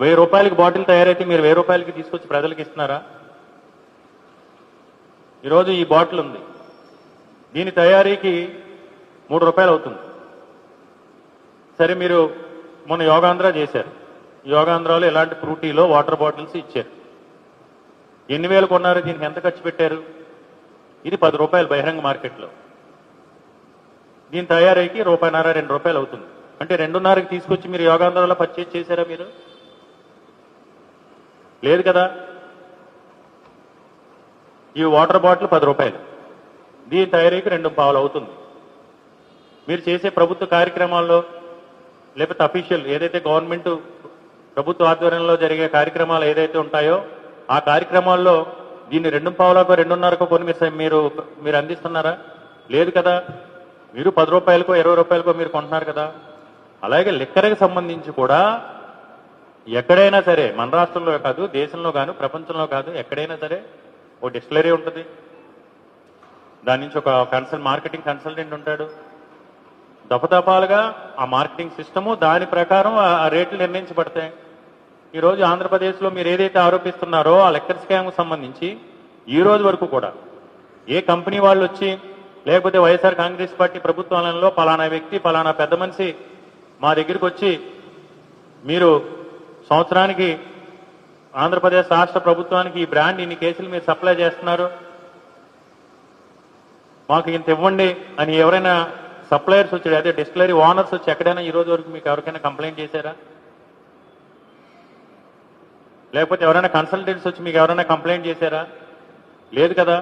వెయ్యి రూపాయలకి బాటిల్ తయారైతే మీరు వెయ్యి రూపాయలకి తీసుకొచ్చి ప్రజలకు ఇస్తున్నారా? ఈరోజు ఈ బాటిల్ ఉంది. దీని తయారీకి మూడు రూపాయలు అవుతుంది. సరే మీరు మొన్న యోగాంధ్ర చేశారు. యోగాంధ్రాలో ఇలాంటి ఫ్రూటీలో వాటర్ బాటిల్స్ ఇచ్చారు. ఎన్ని వేలు కొన్నారు? దీనికి ఎంత ఖర్చు పెట్టారు? ఇది పది రూపాయలు బహిరంగ మార్కెట్లో. దీని తయారీకి రూపాయిన్నర రెండు రూపాయలు అవుతుంది. అంటే రెండున్నరకి తీసుకొచ్చి మీరు యోగాంధ్రాలో పర్చేజ్ చేశారా మీరు? లేదు కదా? ఈ వాటర్ బాటిల్ పది రూపాయలు. దీని తయారీకి రెండు పావులు అవుతుంది. మీరు చేసే ప్రభుత్వ కార్యక్రమాల్లో లేకపోతే అఫీషియల్ ఏదైతే గవర్నమెంట్ ప్రభుత్వ ఆధ్వర్యంలో జరిగే కార్యక్రమాలు ఏదైతే ఉంటాయో ఆ కార్యక్రమాల్లో దీన్ని రెండు పావులకు రెండున్నరకు కొన్ని మీరు మీరు మీరు అందిస్తున్నారా? లేదు కదా? మీరు పది రూపాయలకో ఇరవై రూపాయలకో మీరు కొంటున్నారు కదా? అలాగే లిక్కర్కి సంబంధించి కూడా ఎక్కడైనా సరే మన రాష్ట్రంలో కాదు దేశంలో కాదు ప్రపంచంలో కాదు ఎక్కడైనా సరే ఓ డిస్టిలరీ ఉంటుంది. దాని నుంచి ఒక కన్సల్ మార్కెటింగ్ కన్సల్టెంట్ ఉంటాడు. దఫదఫాలుగా ఆ మార్కెటింగ్ సిస్టము దాని ప్రకారం ఆ ఆ రేట్లు నిర్ణయించబడతాయి. ఈరోజు ఆంధ్రప్రదేశ్లో మీరు ఏదైతే ఆరోపిస్తున్నారో ఆ లెక్కర్ స్కామ్కు సంబంధించి ఈ రోజు వరకు కూడా ఏ కంపెనీ వాళ్ళు వచ్చి లేకపోతే వైఎస్ఆర్ కాంగ్రెస్ పార్టీ ప్రభుత్వాలలో పలానా వ్యక్తి పలానా పెద్ద మనిషి మా దగ్గరికి వచ్చి మీరు సంవత్సరానికి ఆంధ్రప్రదేశ్ రాష్ట్ర ప్రభుత్వానికి ఈ బ్రాండ్ ఇన్ని కేసులు మీరు సప్లై చేస్తున్నారు? మాకు ఇంత ఇవ్వండి అని ఎవరైనా సప్లయర్స్ వచ్చి అదే డిస్టిలరీ ఓనర్స్ వచ్చి ఎక్కడైనా ఈ రోజు వరకు మీకు ఎవరికైనా కంప్లైంట్ చేశారా? లేకపోతే ఎవరైనా కన్సల్టెంట్స్ వచ్చి మీకు ఎవరైనా కంప్లైంట్ చేశారా? లేదు కదా.